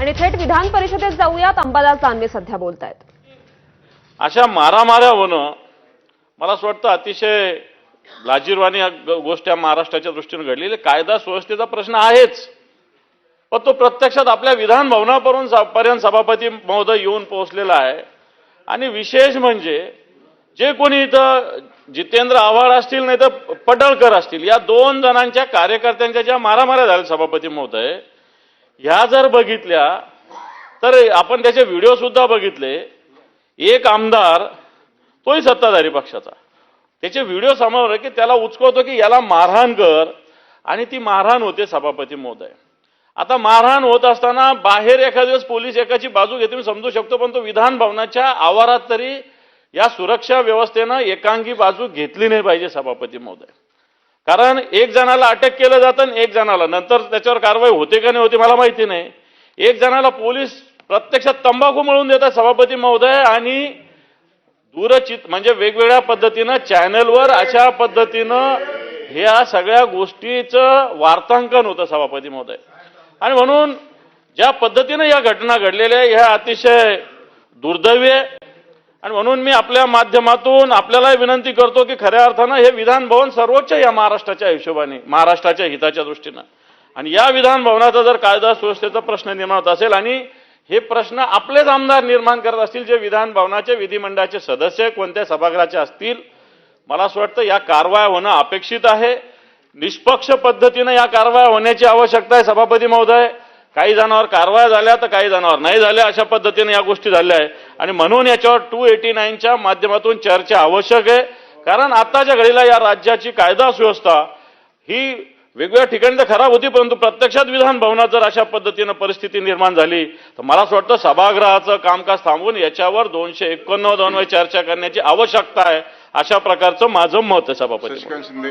आणि थेट विधान परिषदेत जाऊयात. अंबादास दानवे सध्या बोलत आहेत अशा मारामाऱ्या होणं मला असं वाटतं अतिशय लाजीरवाणी या गोष्ट या महाराष्ट्राच्या दृष्टीने घडलेली. कायदा सुव्यवस्थेचा प्रश्न आहेच. पण तो प्रत्यक्षात आपल्या विधान भवनापर्यंत पर्यंत सभापती महोदय येऊन पोहोचलेला आहे. आणि विशेष म्हणजे जे कोणी इथं जितेंद्र आव्हाड असतील नाही तर पडळकर असतील या दोन जणांच्या कार्यकर्त्यांच्या ज्या मारामाऱ्या झाल्या सभापती महोदय ह्या जर बघितल्या तर आपण त्याचे व्हिडिओ सुद्धा बघितले. एक आमदार तोही सत्ताधारी पक्षाचा. त्याचे व्हिडिओ समोर आहे की त्याला उचकवतो की याला मारहाण कर. आणि ती मारहाण होते सभापती महोदय. आता मारहाण होत असताना बाहेर एखाद्या दिवस पोलीस एकाची बाजू घेते मी समजू शकतो पण तो विधान भवनाच्या आवारात तरी या सुरक्षा व्यवस्थेनं एकांगी बाजू घेतली नाही पाहिजे सभापती महोदय. कारण एक जणाला अटक केलं जातं आणि एक जणाला. नंतर त्याच्यावर कारवाई होते का नाही होते मला माहिती नाही. एक जणाला पोलीस प्रत्यक्षात तंबाखू मिळून देतात सभापती महोदय आणि दूरचित म्हणजे वेगवेगळ्या पद्धतीनं चॅनलवर अशा पद्धतीनं ह्या सगळ्या गोष्टीचं वार्तांकन होतं सभापती महोदय. आणि म्हणून ज्या पद्धतीनं या घटना घडलेल्या आहे, ह्या अतिशय दुर्दैवी आहे. आणि म्हणून मी आपल्या माध्यमातून आपल्यालाही विनंती करतो की खऱ्या अर्थानं हे विधान भवन सर्वोच्च या महाराष्ट्राच्या हिशोबाने महाराष्ट्राच्या हिताच्या दृष्टीनं. आणि या विधान भवनाचा जर कायदा सुव्यवस्थेचा प्रश्न निर्माण होत असेल आणि हे प्रश्न आपलेच आमदार निर्माण करत असतील जे विधान भवनाचे विधिमंडळाचे सदस्य कोणत्या सभागृहाचे असतील मला असं वाटतं या कारवाया होणं अपेक्षित आहे. निष्पक्ष पद्धतीनं या कारवाया होण्याची आवश्यकता आहे सभापती महोदय. काही जणांवर कारवाया झाल्या तर काही जणांवर नाही झाल्या अशा पद्धतीने या गोष्टी झाल्या आहेत. आणि म्हणून याच्यावर टू एटी नाईनच्या माध्यमातून चर्चा आवश्यक आहे. कारण आताच्या घडीला या राज्याची कायदा सुव्यवस्था ही वेगवेगळ्या ठिकाणी तर खराब होती परंतु प्रत्यक्षात विधान भवनात जर अशा पद्धतीनं परिस्थिती निर्माण झाली तर मला असं वाटतं सभागृहाचं कामकाज थांबवून याच्यावर दोनशे एकोणनव्वद चर्चा करण्याची आवश्यकता आहे अशा प्रकारचं माझं मत आहे सभापती. शिंदे.